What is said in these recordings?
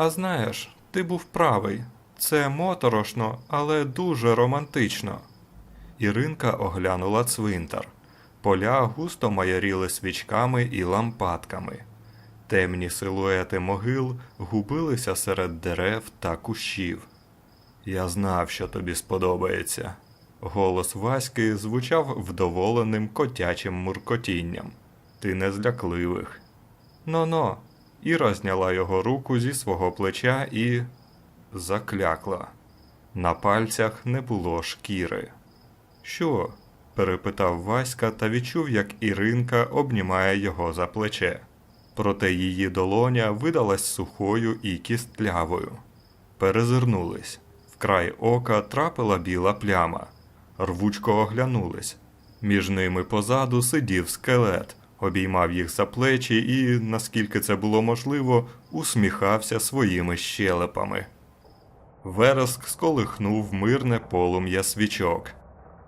А знаєш, ти був правий. Це моторошно, але дуже романтично. Іринка оглянула цвинтар. Поля густо майоріли свічками і лампадками. Темні силуети могил губилися серед дерев та кущів. Я знав, що тобі сподобається. Голос Васьки звучав вдоволеним котячим муркотінням. Ти не злякливих. Но-но. Іра зняла його руку зі свого плеча і заклякла. На пальцях не було шкіри. Що? перепитав Васька та відчув, як Іринка обнімає його за плече. Проте її долоня видалась сухою і кістлявою. Перезирнулись. В край ока трапила біла пляма. Рвучко оглянулись. Між ними позаду сидів скелет, обіймав їх за плечі і, наскільки це було можливо, усміхався своїми щелепами. Вереск сколихнув мирне полум'я свічок.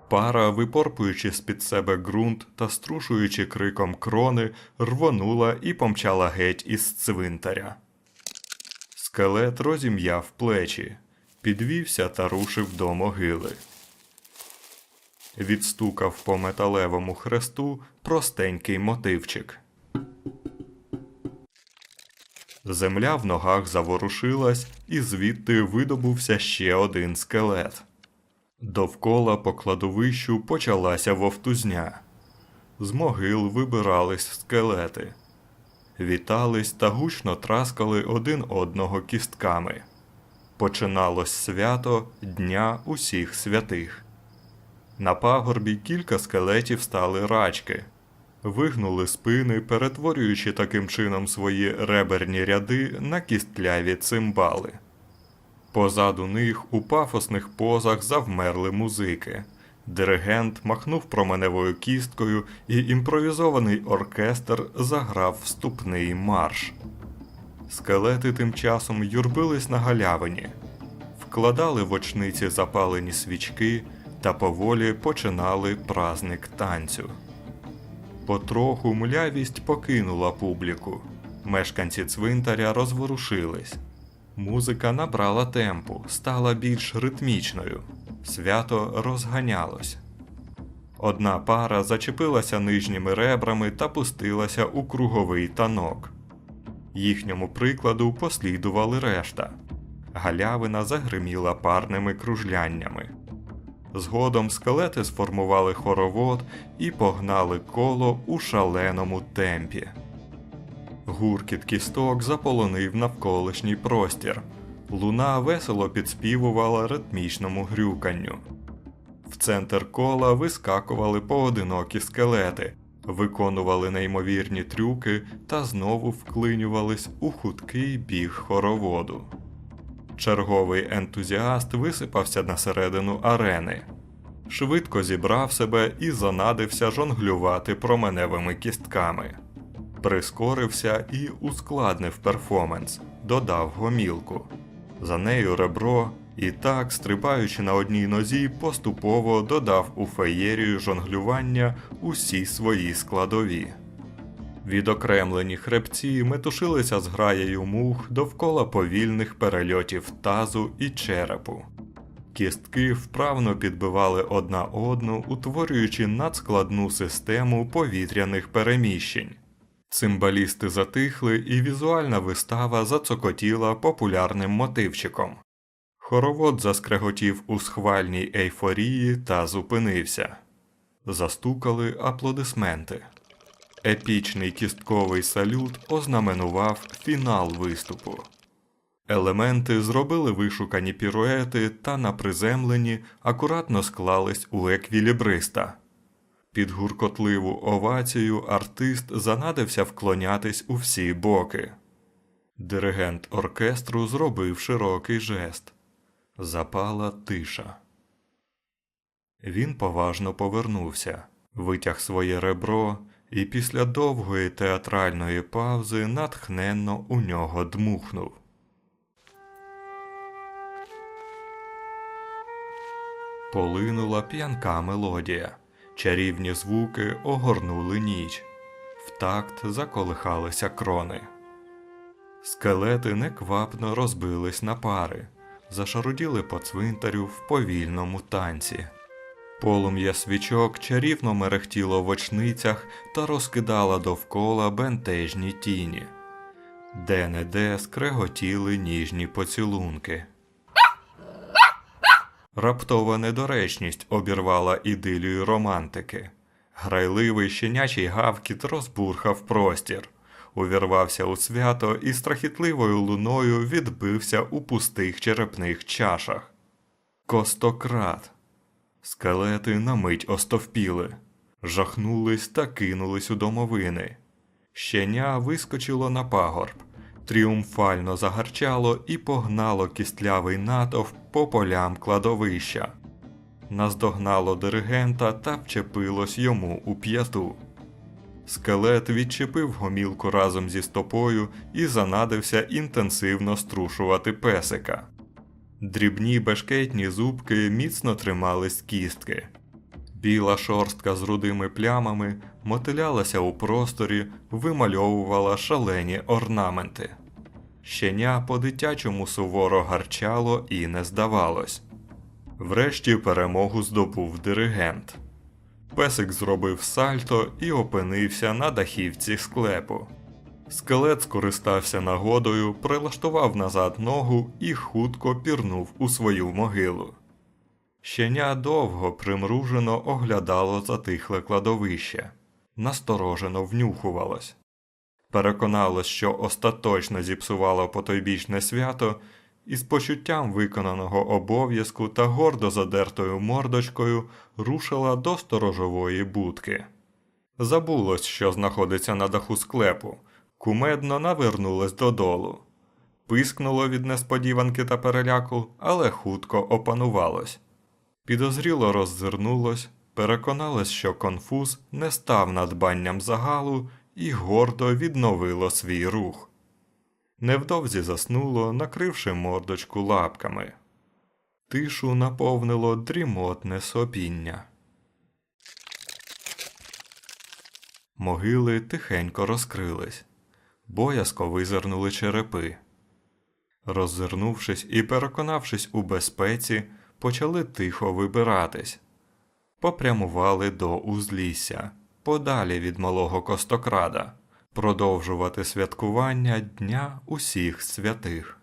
Пара, випорпуючи з-під себе ґрунт та струшуючи криком крони, рвонула і помчала геть із цвинтаря. Скелет розім'яв плечі, підвівся та рушив до могили. Відстукав по металевому хресту простенький мотивчик. Земля в ногах заворушилась, і звідти видобувся ще один скелет. Довкола по кладовищу почалася вовтузня. З могил вибирались скелети. Вітались та гучно траскали один одного кістками. Починалось свято Дня усіх святих. На пагорбі кілька скелетів стали рачки, вигнули спини, перетворюючи таким чином свої реберні ряди на кістляві цимбали. Позаду них у пафосних позах завмерли музики. Диригент махнув променевою кісткою, і імпровізований оркестр заграв вступний марш. Скелети тим часом юрбились на галявині, вкладали в очниці запалені свічки та поволі починали праздник танцю. Потроху млявість покинула публіку. Мешканці цвинтаря розворушились. Музика набрала темпу, стала більш ритмічною. Свято розганялось. Одна пара зачепилася нижніми ребрами та пустилася у круговий танок. Їхньому прикладу послідували решта. Галявина загриміла парними кружляннями. Згодом скелети сформували хоровод і погнали коло у шаленому темпі. Гуркіт кісток заполонив навколишній простір. Луна весело підспівувала ритмічному грюканню. В центр кола вискакували поодинокі скелети, виконували неймовірні трюки та знову вклинювались у хуткий біг хороводу. Черговий ентузіаст висипався на середину арени. Швидко зібрав себе і занадився жонглювати променевими кістками. Прискорився і ускладнив перформанс, додав гомілку. За нею ребро і так, стрибаючи на одній нозі, поступово додав у феєрію жонглювання усі свої складові. Відокремлені хребці метушилися з граєю мух довкола повільних перельотів тазу і черепу. Кістки вправно підбивали одна одну, утворюючи надскладну систему повітряних переміщень. Цимбалісти затихли, і візуальна вистава зацокотіла популярним мотивчиком. Хоровод заскреготів у схвальній ейфорії та зупинився. Застукали аплодисменти. Епічний кістковий салют ознаменував фінал виступу. Елементи зробили вишукані піруети та на приземленні акуратно склались у еквілібриста. Під гуркотливу овацію артист занадився вклонятись у всі боки. Диригент оркестру зробив широкий жест. Запала тиша. Він поважно повернувся, витяг своє ребро і після довгої театральної паузи натхненно у нього дмухнув. Полинула п'янка мелодія. Чарівні звуки огорнули ніч. В такт заколихалися крони. Скелети неквапно розбились на пари, зашаруділи по цвинтарю в повільному танці. Полум'я свічок чарівно мерехтіло в очницях та розкидало довкола бентежні тіні. Де-не-де скреготіли ніжні поцілунки. Раптова недоречність обірвала ідилію романтики. Грайливий щенячий гавкіт розбурхав простір, увірвався у свято і страхітливою луною відбився у пустих черепних чашах. Костократ. Скелети на мить остовпіли, жахнулись та кинулись у домовини. Щеня вискочило на пагорб, тріумфально загарчало і погнало кістлявий натовп по полям кладовища. Наздогнало диригента та вчепилось йому у п'яту. Скелет відчепив гомілку разом зі стопою і занадився інтенсивно струшувати песика. Дрібні бешкетні зубки міцно тримались кістки. Біла шорстка з рудими плямами мотилялася у просторі, вимальовувала шалені орнаменти. Щеня по-дитячому суворо гарчало і не здавалось. Врешті перемогу здобув диригент. Песик зробив сальто і опинився на дахівці склепу. Скелет скористався нагодою, прилаштував назад ногу і хутко пірнув у свою могилу. Щеня довго примружено оглядало затихле кладовище, насторожено внюхувалось. Переконалось, що остаточно зіпсувало потойбічне свято, і з почуттям виконаного обов'язку та гордо задертою мордочкою рушила до сторожової будки. Забулось, що знаходиться на даху склепу, кумедно навернулось додолу. Пискнуло від несподіванки та переляку, але хутко опанувалось. Підозріло роззирнулось, переконалось, що конфуз не став надбанням загалу і гордо відновило свій рух. Невдовзі заснуло, накривши мордочку лапками. Тишу наповнило дрімотне сопіння. Могили тихенько розкрились, боязко визирнули черепи. Роззирнувшись і переконавшись у безпеці, почали тихо вибиратись, попрямували до узлісся, подалі від малого костокрада, продовжувати святкування Дня усіх святих.